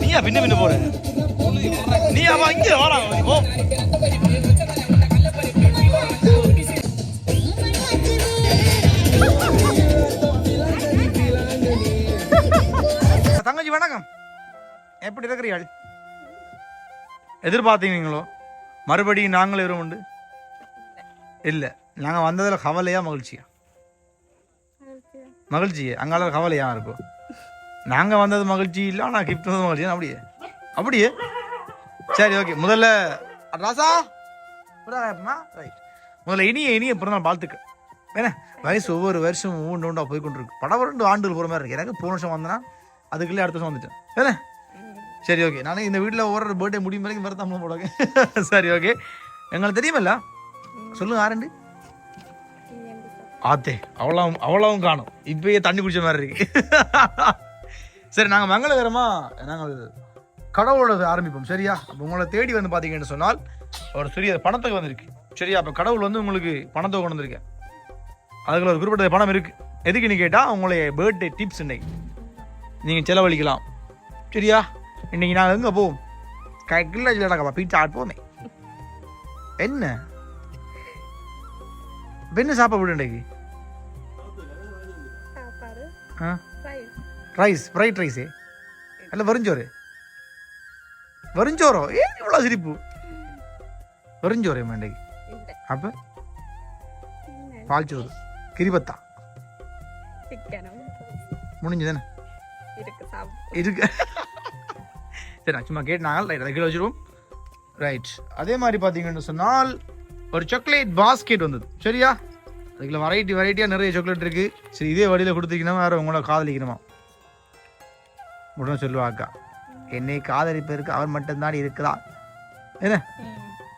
நீயா பின்ன பின்ன போற நீ அவன் இங்க வாடா ஓ தங்கச்சி வணக்கம். எப்படி இருக்கிறீர்கள்? எதிர்பார்த்தீங்களோ? மறுபடியும் நாங்கள் எதுவும் உண்டு? இல்லை நாங்கள் வந்ததில் கவலையா மகிழ்ச்சியா? மகிழ்ச்சி அங்கால கவலையா இருக்கும்? நாங்கள் வந்தது மகிழ்ச்சி இல்லை ஆனால் கிஃப்ட் வந்தது மகிழ்ச்சி. அப்படியே? அப்படியே? சரி ஓகே முதல்ல ராசா? ரைட் முதல்ல இனிய இனிய பிறந்தநாள் வாழ்த்துக்கள். என்ன? வயசு ஒவ்வொரு வருஷம் ஒவ்வொன்று ஒன்றா போய் கொண்டு இருக்கு படம் ரெண்டு ஆண்டுகள் போகிற மாதிரி இருக்கு. எனக்கு போன வருஷம் வந்தேன்னா அதுக்குள்ளே அடுத்த வருஷம் வந்துட்டேன். என்ன? சரி ஓகே நானும் இந்த வீட்டில் ஓடுற பர்த்டே முடியும் வரைக்கும் வேறு தமிழ் போடுங்க சரி ஓகே எங்களுக்கு தெரியுமல்ல? சொல்லுங்க ஆரண்டு ஆத்தே. அவ்வளவும் அவ்வளவும் காணும். இப்பயே தண்ணி குடிச்ச மாதிரி இருக்கு. சரி நாங்கள் மங்களகரமாக நாங்கள் கடவுளோட ஆரம்பிப்போம். சரியா? அப்போ உங்களை தேடி வந்து பார்த்தீங்கன்னு சொன்னால் ஒரு சிறிய பணத்துக்கு வந்திருக்கு. சரியா? அப்போ கடவுள் வந்து உங்களுக்கு பணத்தை கொண்டு வந்திருக்கேன் அதுக்குள்ள ஒரு குறிப்பிட்ட பணம் இருக்கு. எதுக்குன்னு கேட்டால் உங்களுடைய பர்த்டே டிப்ஸ் இன்னைக்கு. நீங்கள் செலவழிக்கலாம். சரியா? இன்னைக்கு நாங்கள் எங்கே போவோம்? கைக்குள்ள இல்லைடாக்கா பீட்சா ஆட் போமே என்ன? என்ன சாப்பிட விடு இன்னைக்கு? ஆ? ரைஸ் ரைஸ் ஃப்ரைட் ரைஸே அல்ல வெறுஞ்சோறு வெறுஞ்சோறோ ஏன் இவ்வளோ சிரிப்பு வெறுஞ்சோறு மேண்டைக்கு அப்போ பால்ச்சோறு கிரிபத்தா சிக்கனும் முடிஞ்சுதானே இருக்கு சரி நான் சும்மா கேட்டாங்க ரைட் அதை கீழே வச்சிருவோம் ரைட் அதே மாதிரி பார்த்தீங்கன்னு சொன்னால் ஒரு சாக்லேட் பாஸ்கெட் வந்தது சரியா அதுக்குள்ள வெரைட்டி வெரைட்டியாக நிறைய சாக்லேட் இருக்கு சரி இதே வழியில் கொடுத்தீங்கன்னா வேற உங்களோட காதலிக்கணுமா உடனே சொல்லுவா அக்கா என்னை காதலிப்பதற்கு அவர் மட்டும்தான் இருக்குதா என்ன?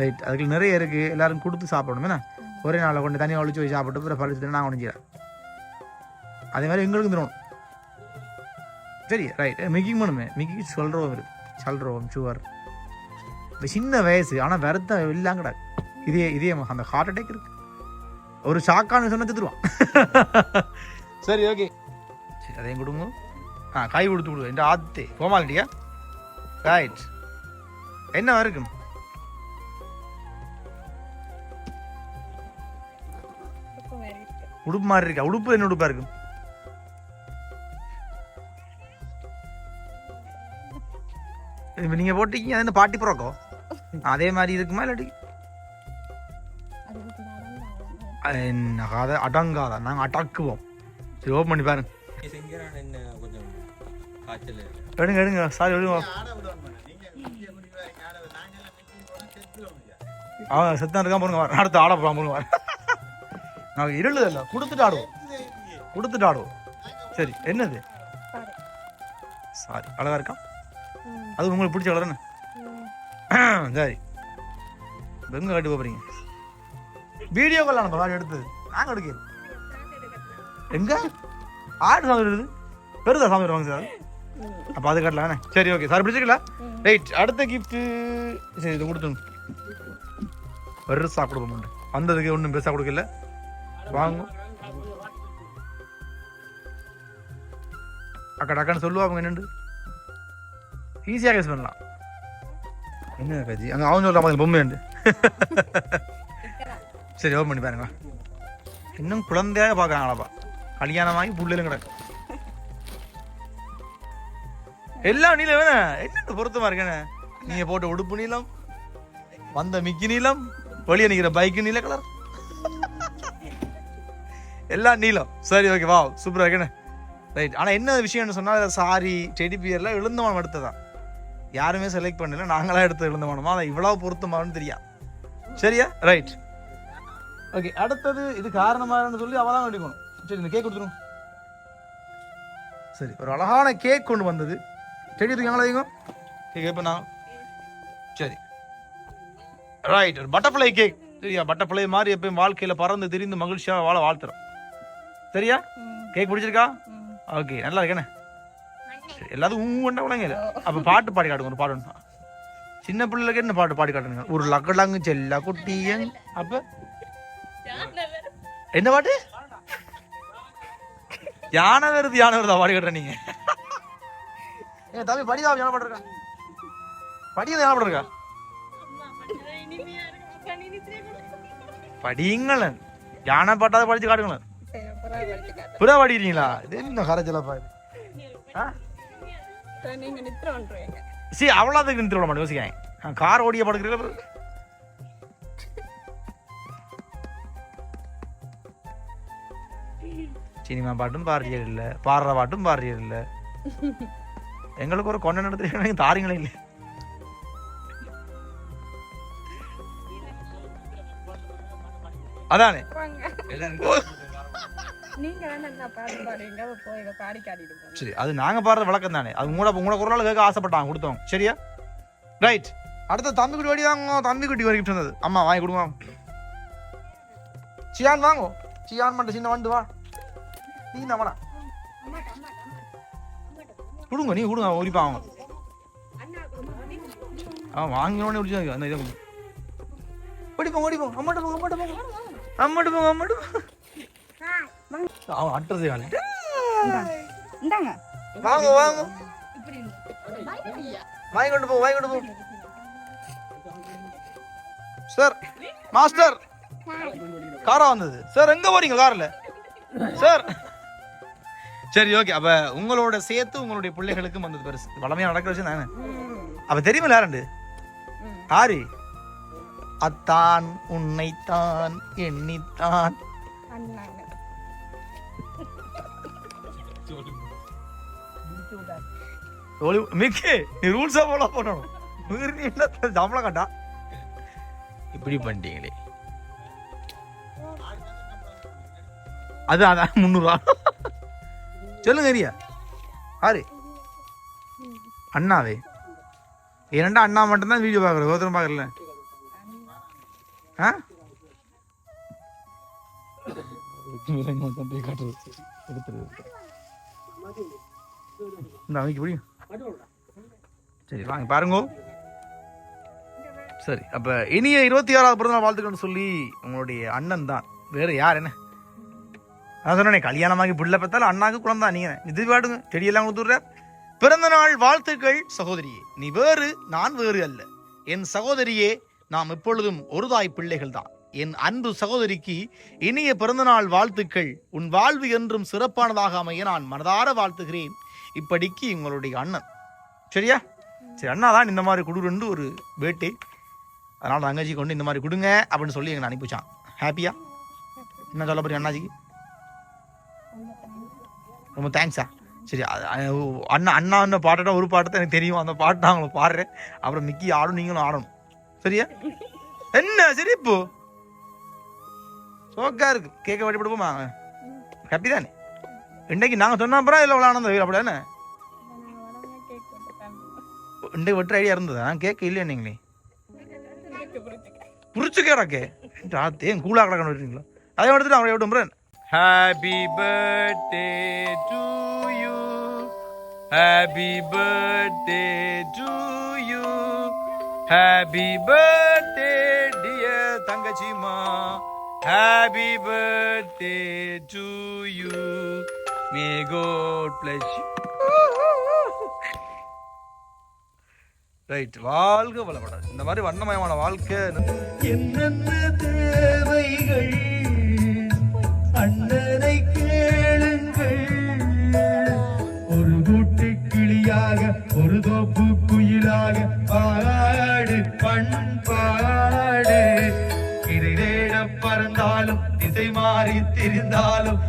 ரைட் அதுக்குள்ள நிறைய இருக்கு. எல்லாரும் கொடுத்து சாப்பிடணும். என்ன? ஒரே நாளில் கொண்டு தனியாக ஒழிச்சு போய் சாப்பிட்டு பிறகு பழிச்சுட்டு நான் ஒழிஞ்சிடறேன் அதே மாதிரி எங்களுக்கும் தரணும் சரி ரைட் மிகிங் பண்ணுமே மிகி சொல்கிறோம் இருக்கு சொல்கிறோம் சுவர் இப்போ சின்ன வயசு ஆனால் வருத்தம் இல்லாம கிடாது இதே இதே அந்த ஹார்ட் அட்டாக் இருக்கு. ஒரு ஷாக்கானு சொன்ன செத்துருவான். சரி ஓகே சரி அதையும் கொடுங்க. ஆ கை கொடுத்து கொடுங்க இந்த ஆத்தே. கோமாலிட்டியா ரைட் என்ன இருக்கும் உடுப்பு மாதிரி இருக்கா? உடுப்பு என்ன உடுப்பா இருக்கும்? இப்போ நீங்கள் போட்டிங்க அது என்ன பாட்டி புறக்கோ அதே மாதிரி இருக்குமா இல்லாட்டி? என்ன கதை? அடங்காதா. நாங்கள் அடக்குவோம். சரி ஓப்பன் பண்ணி பாருங்க. எடுங்க எடுங்க. சாரி எடுங்க. அவன் செத்தான் இருக்கான் போடுங்க. வர அடுத்து ஆட போகலாம் போடுங்க. வர நாங்கள் இருளு இல்லை. கொடுத்துட்டு ஆடுவோம். கொடுத்துட்டு ஆடுவோம். சரி என்னது? சாரி அழகா இருக்கான் ம், அது உங்களுக்கு பிடிச்ச கலர் என்ன. சரி. எங்க காட்டி போறீங்க. வீடியோ கால் அனுப்ப சாரி எடுத்தது நாங்கள் எடுக்கிறோம் எங்க? ஆடு சாமி பெருதா சாமி வருவாங்க சார். அப்போ அது கட்டலாம் சரி ஓகே சார் பிடிச்சிக்கலாம் ரைட் அடுத்த கிஃப்ட் சரி இது கொடுத்துங்க பெருசா கொடுக்க மாட்டேன் வந்ததுக்கு ஒன்றும் பெருசா கொடுக்கல. வாங்க. அக்கா டக்கான்னு சொல்லுவாங்க என்னண்டு ஈஸியாக கேஸ் பண்ணலாம். என்ன கஜி அங்கே அவன் சொல்கிற மாதிரி பொம்மை உண்டு சரி ஓப்பன் பண்ணி பாருங்க. இன்னும் குழந்தையாக பார்க்குறாங்களாப்பா. கல்யாணமாகி புள்ளையிலும் கிடக்கு. எல்லா நீல வேணா. என்ன பொருத்தமா இருக்கேனே? நீங்க போட்ட உடுப்பு நீளம் வந்த மிக்கி நீளம் வெளியே நிக்கிற பைக்கு நீல கலர் எல்லாம் நீளம். சரி ஓகே வா சூப்பரா இருக்கேனே. ரைட் ஆனா என்ன விஷயம்னு சொன்னா சாரி டெடி பியர்ல எழுந்தமானம் எடுத்ததான் யாருமே செலக்ட் பண்ணல நாங்களா எடுத்த எழுந்தமானமா? அதை இவ்வளவு பொருத்தமானு தெரியா. சரியா? ரைட் ஓகே அடுத்தது இது காரணமா சொல்லி அவதான் எடுக்கணும் சரி இந்த கேக் கொடுத்துரும் சரி ஒரு அழகான கேக் கொண்டு வந்தது. செடி இருக்கீங்களா அதிகம் எப்போ நான்? சரி. ரைட் ஒரு பட்டர்ஃப்ளை கேக் சரியா பட்டர்ஃப்ளை மாதிரி எப்பயும் வாழ்க்கையில் பறந்து திரிந்து மகிழ்ச்சியாக வாழ வாழ்த்துறோம். சரியா கேக் பிடிச்சிருக்கா? ஓகே நல்லா இருக்கேனே. சரி எல்லாத்துக்கும் ஊ கொண்ட அப்போ பாட்டு பாடி காட்டுங்க ஒரு பாட்டு ஒன்று. சின்ன பிள்ளைகளுக்கு என்ன பாட்டு பாடி காட்டுங்க? ஒரு லக்கடாங்கு செல்ல குட்டியங் அப்ப? என்ன பாட்டு? யானை வருது யானை வருதா? பாடி காட்டுற நீங்க. எங்க தம்பி படிதா ஞாபகம் படியது ஞாபகம் பண்றா படிங்களேன் ஞானம் பட்டாத படிச்சு காட்டுங்களேன். சரி புறா படிக்கிறீங்களா? இது என்ன கரைச்சலப்பா பாரு சி சரி, நீங்க நித்திர விட மாட்டேன் யோசிக்கிறேன் கார் ஓடிய படுக்கிறீங்களா சினிமா பாட்டும் பாடுறியல் இல்லை. பாடுற பாட்டும் பாடுறியல் இல்லை. எங்களுக்கு ஒரு கொண்ட நடத்துறீங்க தாரிங்களே இல்லை. அதானே? என்ன சரி அது நாங்க பாடுற விளக்கம் தானே. அது உங்களோட உங்களோட குரலால் கேட்க ஆசைப்பட்டாங்க கொடுத்தோம். சரியா? ரைட் அடுத்த தம்பி குட்டி வடி வாங்க தம்பி குட்டி வரைக்கும் சொன்னது அம்மா வாங்கி கொடுங்க. சியான் வாங்கோ. சியான் மட்டும் சின்ன வந்து வா. நீ வேணா கொடுங்க நீ கொடுங்க உரிப்பா அவங்க ஆ வாங்கினோடனே குடிச்சு அந்த இதை கொடுங்க ஓடிப்போங்க ஓடிப்போங்க அம்மாட்ட போங்க அம்மாட்ட போங்க அம்மாட்ட போங்க அம்மாட்ட போங்க அவன் அட்ரஸ் வேலை இந்தாங்க. வாங்க வாங்க. வாங்கி கொண்டு போ வாங்கி கொண்டு போ. Sir master. காரா வந்தது. சார் எங்க போறீங்க கார்ல? சார். சரி ஓகே அப்ப உங்களோட சேர்த்து உங்களுடைய பிள்ளைகளுக்கும் வந்தது பெருசு. வளமையா நடக்கிற விஷயம் தானே? அப்ப தெரியுமில்ல யாருண்டு? ஆரி அத்தான் உன்னைத்தான் எண்ணித்தான் மிக்கே நீ ரூல்ஸா பண்ணணும். சம்பளம் கட்டா இப்படி பண்ணிட்டீங்களே. அது அதான் முந்நூறுவா. சொல்லுங்க ஏரியா ஆறு. அண்ணாவே. இரண்டா அண்ணா மட்டும்தான் வீடியோ பார்க்குறது ஒருத்தரும் பார்க்கல ஆ? சரி வாங்க பாருங்க. சரி அப்ப இனிய இருபத்தி ஆறாவது பிறந்தநாள் வாழ்த்துக்கள்னு சொல்லி உங்களுடைய அண்ணன் தான் வேற யார் என்ன? நான் சொன்னேனே கல்யாணமாகி பிள்ளை பார்த்தாலும் அண்ணாக்கு குழந்தை நீங்க இது பாடுங்க. செடியெல்லாம் கொடுத்துடுற. பிறந்த நாள் வாழ்த்துக்கள் சகோதரியே. நீ வேறு நான் வேறு அல்ல. என் சகோதரியே நாம் எப்பொழுதும் ஒருதாய் பிள்ளைகள் தான். என் அன்பு சகோதரிக்கு இனிய பிறந்தநாள் வாழ்த்துக்கள். உன் வாழ்வு என்றும் சிறப்பானதாக அமைய நான் மனதார வாழ்த்துகிறேன். இப்படிக்கு உங்களுடைய அண்ணன். சரியா? சரி அண்ணா தான் இந்த மாதிரி கொடுன்னு ஒரு பேட்டி அதனால் தங்கச்சி கொண்டு இந்த மாதிரி கொடுங்க அப்படின்னு சொல்லி எங்களை அனுப்பிச்சான். ஹாப்பியா என்ன சொல்ல போறீங்க அண்ணாஜிக்கு? ரொம்ப தேங்க்ஸா சரி அண்ணா அண்ணா என்ன பாட்டுனா ஒரு பாட்டு தான் எனக்கு தெரியும். அந்த பாட்டு நான் அவங்களை பாடுறேன். அப்புறம் மிக்கி ஆடும் நீங்களும் ஆடணும். சரியா? என்ன சரி இப்போ சோக்கா இருக்கு. கேட்க வழிபடுவோமா ஹாப்பி தானே? இன்னைக்கு நாங்கள் சொன்ன அப்புறம் இல்லை அவ்வளோ ஆனந்தம். அப்படி தானே நான் இன்னைக்கு வெட்டுற ஐடியா இருந்ததா? கேட்க இல்லையா நீங்களே? இருக்கு புரிஞ்சுக்க புரிச்சு கேடாக்கே ஏன் கூலா கிடக்கணும் வரீங்களா அதை எடுத்துட்டு அவங்களை விட்டு happy birthday to you happy birthday to you happy birthday dear தங்கச்சிமா birthday to you. You may bless you. Right வாழ்க வளப்படாது இந்த மாதிரி வண்ணமயமான வாழ்க்கை என்னென்ன தேவைகள்? அண்ணனை கேளுங்கள். ஒரு கூட்டு கிளியாக ஒரு தோப்பு குயிலாக பாடு பண்பாடு. இதை பறந்தாலும் திசை மாறி திரிந்தாலும்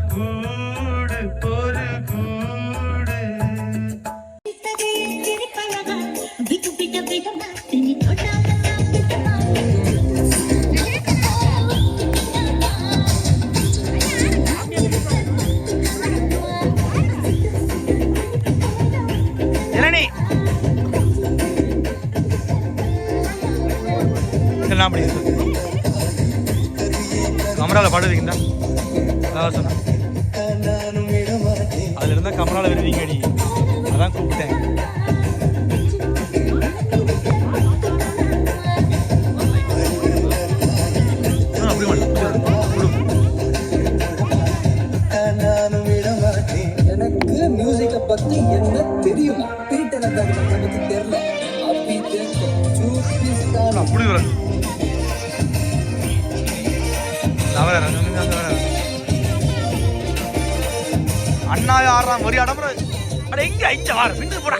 இங்க வாரு பின்னு போடா.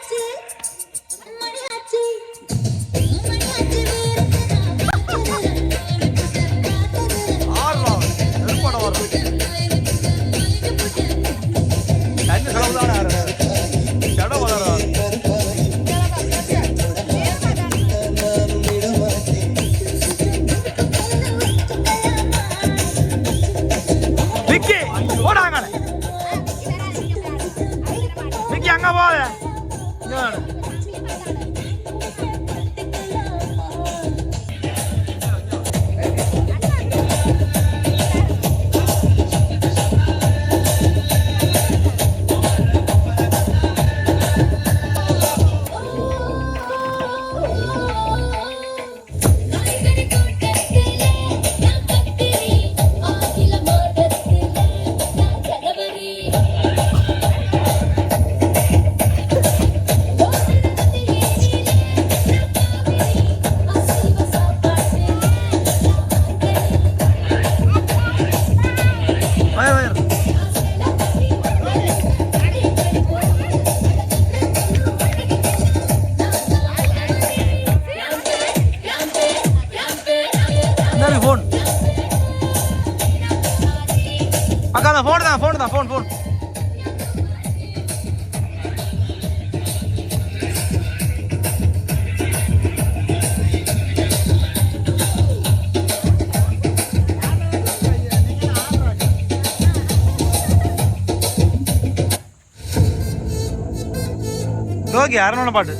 ஓகே அரணோட பாட்டு.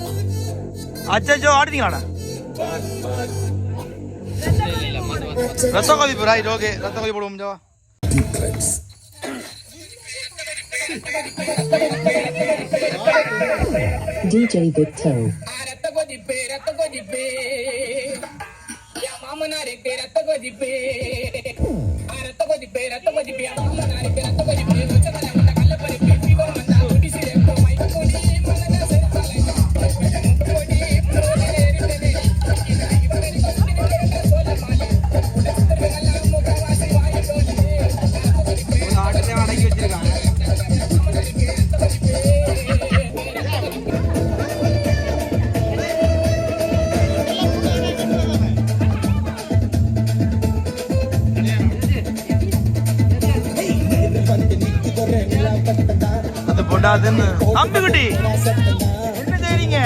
அச்சோ ஆடுவீங்களாடா ரத்த கோபி ரைட் ஓகே ரத்த கோபி போடுவோம் ஜவா. DJ Victor. ரத்த கொதிப்பே ரத்த கொதிப்பே ரத்த கொதிப்பே நம்பிக்குட்டி என்ன செய்றீங்க